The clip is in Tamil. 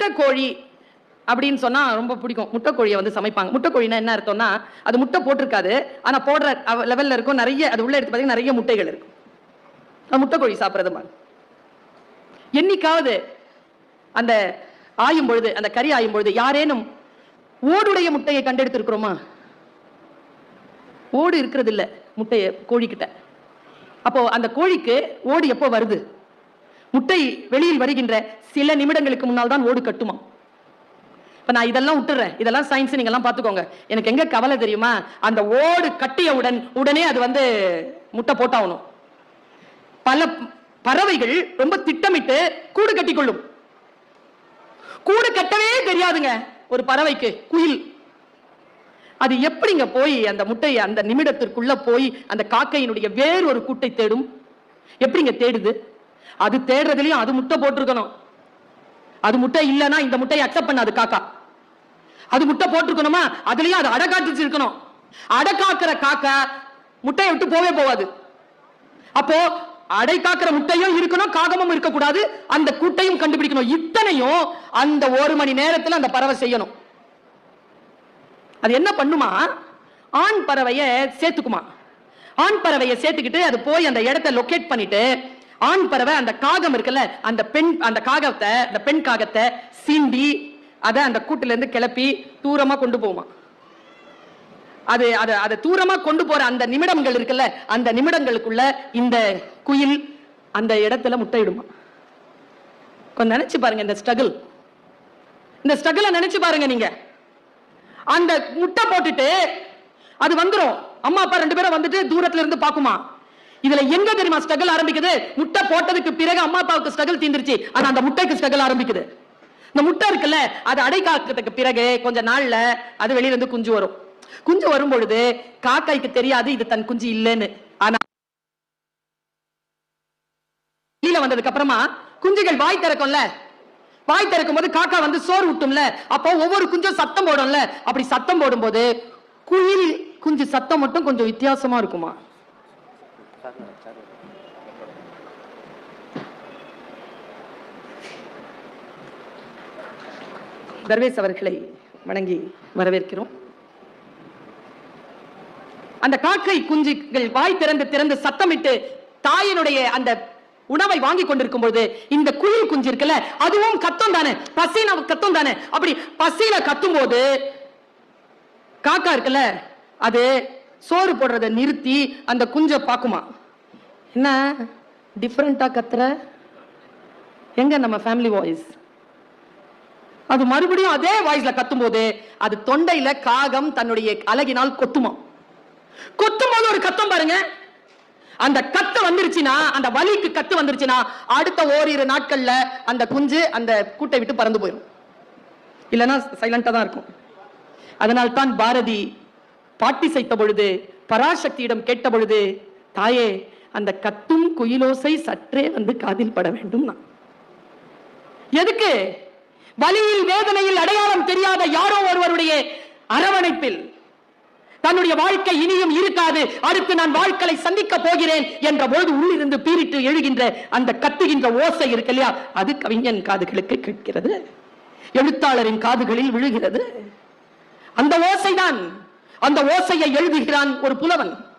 முட்டைக்கோழி அப்படின்னு சொன்னா ரொம்ப பிடிக்கும். முட்டைக்கோழியை வந்து சமைப்பாங்க. முட்டைக்கோழினா என்ன அர்த்தம்னா அது முட்டை போட்டிருக்காது. ஆனால் போடுற லெவலில் லெவல்ல இருக்கும். நிறைய அது உள்ள எடுத்து பார்த்தீங்கன்னா நிறைய முட்டைகள் இருக்கும். முட்டைக்கோழி சாப்பிட்றது மாதிரி. என்னைக்காவது அந்த ஆயும் பொழுது அந்த கறி ஆயும் பொழுது யாரேனும் ஓடுடைய முட்டையை கண்டெடுத்திருக்கிறோமா? ஓடு இருக்கிறது இல்லை முட்டையை கோழிக்கிட்ட. அப்போ அந்த கோழிக்கு ஓடு எப்போ வருது? முட்டை வெளியில் வருகின்ற சில நிமிடங்களுக்கு முன்னால் தான் ஓடு கட்டுமா இப்ப நான் இதெல்லாம் விட்டுறேன் இதெல்லாம் சயின்ஸ் நீங்க எல்லாம் பாத்துக்கோங்க எனக்கு எங்க கவலை தெரியுமா? அந்த ஓடு கட்டியவுடன் உடனே அது வந்து முட்டை போட்டாகணும். பல பறவைகள் ரொம்ப திட்டமிட்டு கூடு கட்டிக்கொள்ளும். கூடு கட்டவே தெரியாதுங்க ஒரு பறவைக்கு குயில். அது எப்படிங்க போய் அந்த முட்டையை அந்த நிமிடத்திற்குள்ள போய் அந்த காக்கையினுடைய வேறு ஒரு கூட்டை தேடும்? எப்படிங்க தேடுது? அது தேடுறதுலயும் அது முட்டை போட்டிருக்கணும். அது முட்டை இல்லைன்னா இந்த முட்டையை அக்செப்ட் பண்ணாது காக்கா. அது முட்டை போட்டிருக்கணுமா? அதுலயும் அது அடை இருக்கணும் அடை காக்கிற காக்கா முட்டையை விட்டு போவே போவாது. அப்போ அடை காக்கிற முட்டையும் இருக்கணும் காகமும் இருக்கக்கூடாது. அந்த கூட்டையும் கண்டுபிடிக்கணும். இத்தனையும் அந்த ஒரு மணி நேரத்தில் அந்த பறவை செய்யணும். அது என்ன பண்ணுமா? ஆண் பறவையை சேர்த்துக்குமா? ஆண் பறவையை சேர்த்துக்கிட்டு அது போய் அந்த இடத்த லொக்கேட் பண்ணிட்டு ஆண் பறவை அந்த காகம் இருக்குல்ல அந்த பெண் அந்த காகத்தை அந்த பெண் காகத்தை சீண்டி அதை அந்த கூட்டுல இருந்து கிளப்பி தூரமா கொண்டு போமா. அது அது அதை தூரமா கொண்டு போற அந்த நிமிடங்கள் இருக்குல்ல அந்த நிமிடங்களுக்குள்ள இந்த குயில் அந்த இடத்துல முட்டையிடுமா. கொஞ்சம் நினைச்சு பாருங்க இந்த ஸ்ட்ரகிள். இந்த ஸ்ட்ரகிளை நினைச்சு பாருங்க நீங்க. அந்த முட்டை போட்டுட்டு அது வந்துடும் அம்மா அப்பா ரெண்டு பேரும் வந்துட்டு தூரத்துல இருந்து பாக்குமா இதுல எங்க தெரியுமா ஸ்ட்ரகிள் ஆரம்பிக்குது? முட்டை போட்டதுக்கு பிறகு அம்மா அப்பாவுக்கு ஸ்ட்ரகிள் தீந்துருச்சு ஆனா அந்த முட்டைக்கு ஸ்ட்ரகிள் ஆரம்பிக்குது. இந்த முட்டை இருக்குல்ல அது அடை காக்கிறதுக்கு பிறகு கொஞ்ச நாள்ல அது வெளியில இருந்து குஞ்சு வரும். குஞ்சு வரும் பொழுது காக்காய்க்கு தெரியாது இது தன் குஞ்சு இல்லைன்னு. ஆனா வெளியில வந்ததுக்கு அப்புறமா குஞ்சுகள் வாய் திறக்கும்ல? வாய் திறக்கும் போது காக்கா வந்து சோறு விட்டும்ல அப்போ ஒவ்வொரு குஞ்சும் சத்தம் போடும்ல? அப்படி சத்தம் போடும்போது குயில் குஞ்சு சத்தம் மட்டும் கொஞ்சம் வித்தியாசமா இருக்குமா? தர்வேஸ் அவர்களை வணங்கி வரவேற்கிறோம். அந்த காக்கை குஞ்சுகள் வாய் திறந்து திறந்து சத்தமிட்டு தாயினுடைய அந்த உணவை வாங்கி கொண்டிருக்கும் பொழுது இந்த குயில் குஞ்சு இருக்குல்ல அதுவும் கத்தம் தானே பசின கத்தம் தானே அப்படி பசியில கத்தும் போது காக்கா இருக்குல்ல அது சோறு போடுறத நிறுத்தி அந்த குஞ்சை பார்க்குமா? என்ன? டிஃப்ரெண்டா கத்துற? எங்க நம்ம ஃபேமிலி வாய்ஸ் அது மறுபடியும் அதே வாய்ஸ்ல கத்தும்போது அது தொண்டையில காகம் தன்னுடைய அழகினால் கொத்துமா? கொத்தும் போது ஒரு சத்தம் பாருங்க. அந்த கத்து வந்துருச்சுன்னா அந்த வலிக்கு கத்து வந்துருச்சுன்னா அடுத்த ஓரிரு நாட்கள்ல அந்த குஞ்சு அந்த கூட்டை விட்டு பறந்து போயிடும் இல்லைன்னா சைலண்டா தான் இருக்கும். அதனால் தான் பாரதி பாட்டி செய்த பொழுது பராசக்தியிடம் கேட்ட பொழுது தாயே அந்த கத்தும் குயிலோசை சற்றே வந்து காதில் பட வேண்டும் எதுக்கு? வலியில் வேதனையில் அடையாளம் தெரியாத யாரோ ஒருவருடைய அரவணைப்பில் தன்னுடைய வாழ்க்கை இனியும் இருக்காது அடுத்து நான் வாழ்க்கையை சந்திக்க போகிறேன் என்ற போது உள்ளிருந்து பீரிட்டு எழுகின்ற அந்த கத்துகின்ற ஓசை இருக்கு இல்லையா? அது கவிஞன் காதுகளுக்கு கேட்கிறது. எழுத்தாளரின் காதுகளில் விழுகிறது. அந்த ஓசைதான் அந்த ஓசையை எழுதுகிறான் ஒரு புலவன்.